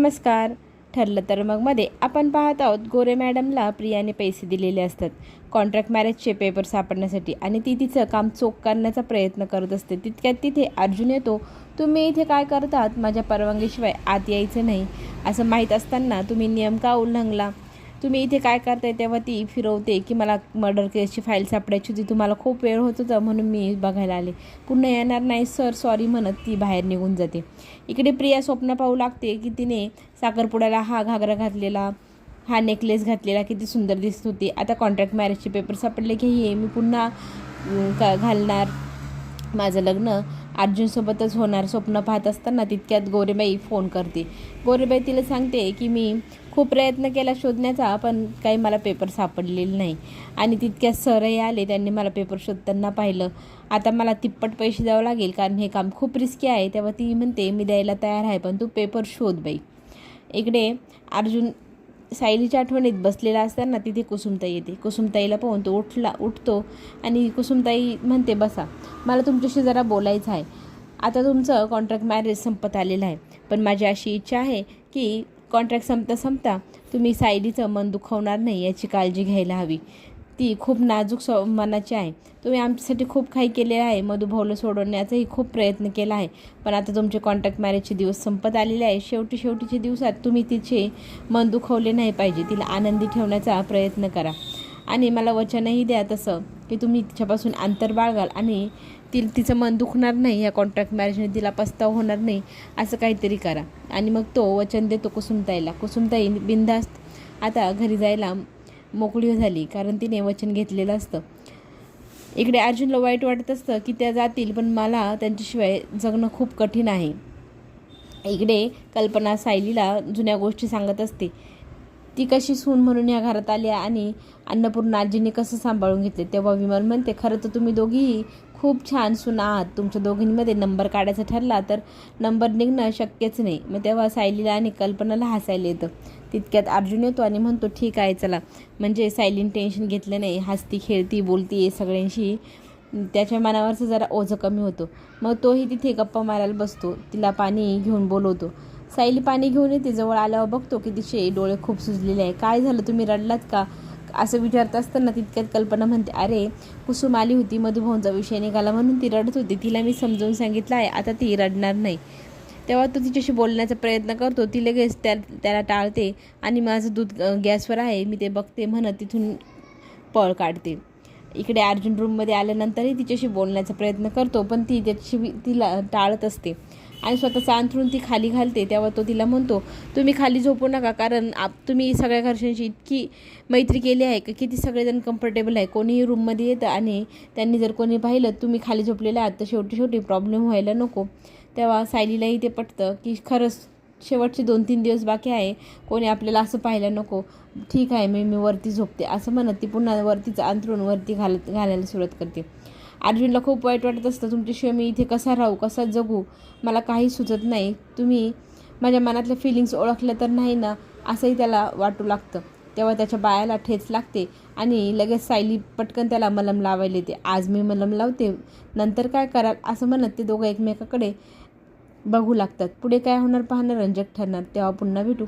नमस्कार. ठरलं तर मग मध्ये आपण पाहत आहोत गोरे मॅडमला प्रियाने पैसे दिलेले असतात. कॉन्ट्रॅक्ट मॅरेजचे पेपर सापडण्यासाठी आणि ती तिचं काम चोख करण्याचा प्रयत्न करत असते. तितक्यात तिथे अर्जुन येतो तुम्ही इथे काय करतात? माझ्या परवानगीशिवाय आत यायचं नाही. असं माहीत असताना तुम्ही नियम का उल्लंघला तुम्ही इथे काय करताय तेव्हा ती फिरवते की मला मर्डर केसची फाईल सापडायची होती तुम्हाला खूप वेळ होत होता म्हणून मी बघायला आले. पुन्हा येणार नाही सर सॉरी म्हणत ती बाहेर निघून जाते. इकडे प्रिया स्वप्न पाहू लागते की तिने साखरपुड्याला हा घागरा घातलेला हा नेकलेस घातलेला किती सुंदर दिसत होती. आता कॉन्ट्रॅक्ट मॅरेजचे पेपर सापडले की हे मी पुन्हा का घालणार. माझं लग्न अर्जुनसोबतच होणार. स्वप्न पाहत असताना तितक्यात गोरेबाई फोन करते. गोरेबाई तिला सांगते की मी खूप प्रयत्न केला शोधण्याचा पण काही मला पेपर सापडलेले नाही. आणि तितक्या सरही आले त्यांनी मला पेपर शोधताना पाहिलं. आता मला तिप्पट पैसे द्यावं लागेल कारण हे काम खूप रिस्की आहे. तेव्हा ती म्हणते मी द्यायला तयार आहे पण तू पेपर शोध बाई. इकडे अर्जुन सायलीच्या आठवणीत बसलेला असताना तिथे कुसुमताई येते. कुसुमताईला पाहून तो उठला उठतो आणि कुसुमताई म्हणते बसा मला तुमच्याशी जरा बोलायचं आहे. आता तुमचं कॉन्ट्रॅक्ट मॅरेज संपत आलेलं आहे. पण माझी अशी इच्छा आहे की कॉन्ट्रॅक्ट संपता संपता तुम्ही सायलीचं मन दुखवणार नाही याची काळजी घ्यायला हवी. ती खूप नाजूक स्व मनाची आहे. तुम्ही आमच्यासाठी खूप काही केलेलं आहे. मधुभाऊला सोडवण्याचाही खूप प्रयत्न केला आहे. पण आता तुमचे कॉन्टॅक्ट मॅरेजचे दिवस संपत आलेले आहे. शेवटी शेवटीचे दिवसात तुम्ही तिचे मन दुखवले नाही पाहिजे. तिला आनंदी ठेवण्याचा प्रयत्न करा. आणि मला वचनही द्या तसं. की तुम्ही तिच्यापासून अंतर बाळगाल आणि ती तिचं मन दुखणार नाही या कॉन्ट्रॅक्ट मॅरेजने तिला पस्ताव होणार नाही असं काहीतरी करा. आणि मग तो वचन देतो कुसुमताईला. कुसुमताई बिनधास्त आता घरी जायला मोकळी झाली कारण तिने वचन घेतलेलं असतं. इकडे अर्जुनला वाईट वाटत असतं की त्या जातील पण मला त्यांच्याशिवाय जगणं खूप कठीण आहे. इकडे कल्पना सायलीला जुन्या गोष्टी सांगत असते. ती कशी सून म्हणून या घरात आली आणि अन्नपूर्णा आजीने कसं सांभाळून घेतले तेव्हा विमल म्हणते खरं तर तुम्ही दोघीही खूप छान सून आहात. तुमच्या दोघींमध्ये नंबर काढायचा ठरला तर नंबर निघणं शक्यच नाही. मग तेव्हा सायलीला आणि कल्पनाला हसायला येतं. तितक्यात अर्जुन येतो आणि म्हणतो ठीक आहे चला. म्हणजे सायलीन टेन्शन घेतलं नाही. हसती खेळती बोलती सगळ्यांशी त्याच्या मनावरचं जरा ओझं कमी होतो. मग तोही तिथे गप्पा मारायला बसतो. तिला पाणी घेऊन बोलवतो. सायली पाणी घेऊन येते जवळ आल्यावर बघतो की तिचे डोळे खूप सुजलेले आहे. काय झालं? तुम्ही रडलात का? असं विचारत असताना तितक्यात कल्पना म्हणते अरे कुसुम आली होती मधुभाऊंचा विषय निघाला म्हणून ती रडत होती. तिला मी समजावून सांगितलं आहे आता ती रडणार नाही. तेव्हा तो तिच्याशी बोलण्याचा प्रयत्न करतो. ती लगेच त्या त्याला टाळते आणि माझं दूध गॅसवर आहे मी ते बघते म्हणत तिथून पळ काढते. इकडे अर्जुन रूममध्ये आल्यानंतरही तिच्याशी बोलण्याचा प्रयत्न करतो पण ती त्याची तिला टाळत असते. आणि स्वतःचा अंथरून ती खाली घालते तेव्हा तो तिला म्हणतो तुम्ही खाली झोपू नका कारण आप तुम्ही सगळ्या घरच्यांशी इतकी मैत्री केली आहे की? किती सगळेजण कम्फर्टेबल आहे. कोणीही रूममध्ये येतं आणि त्यांनी जर कोणी पाहिलं तुम्ही खाली झोपलेलं आहात तर शेवटी शेवटी प्रॉब्लेम व्हायला नको. तेव्हा सायलीलाही ते पटतं की खरंच शेवटचे दोन तीन दिवस बाकी आहे. कोणी आपल्याला असं पाहायला नको. ठीक आहे मी मी वरती झोपते. असं म्हणत ती पुन्हा वरतीचं अंतरून वरती घालत घालायला सुरुवात करते. अर्जुनला खूप वाईट वाटत असतं तुमच्याशिवाय मी इथे कसा राहू? कसा जगू? मला काही सुचत नाही. तुम्ही माझ्या मनातल्या फिलिंग्स ओळखल्या तर नाही ना? असंही त्याला वाटू लागतं. तेव्हा त्याच्या बायाला ठेच लागते आणि लगेच सायली पटकन त्याला मलम लावायला येते. आज मी मलम लावते. नंतर काय कराल? असं म्हणत ते दोघं एकमेकाकडे बघू लागतात. पुढे काय होणार पाहणं रंजक ठरणार. तेव्हा पुन्हा भेटू.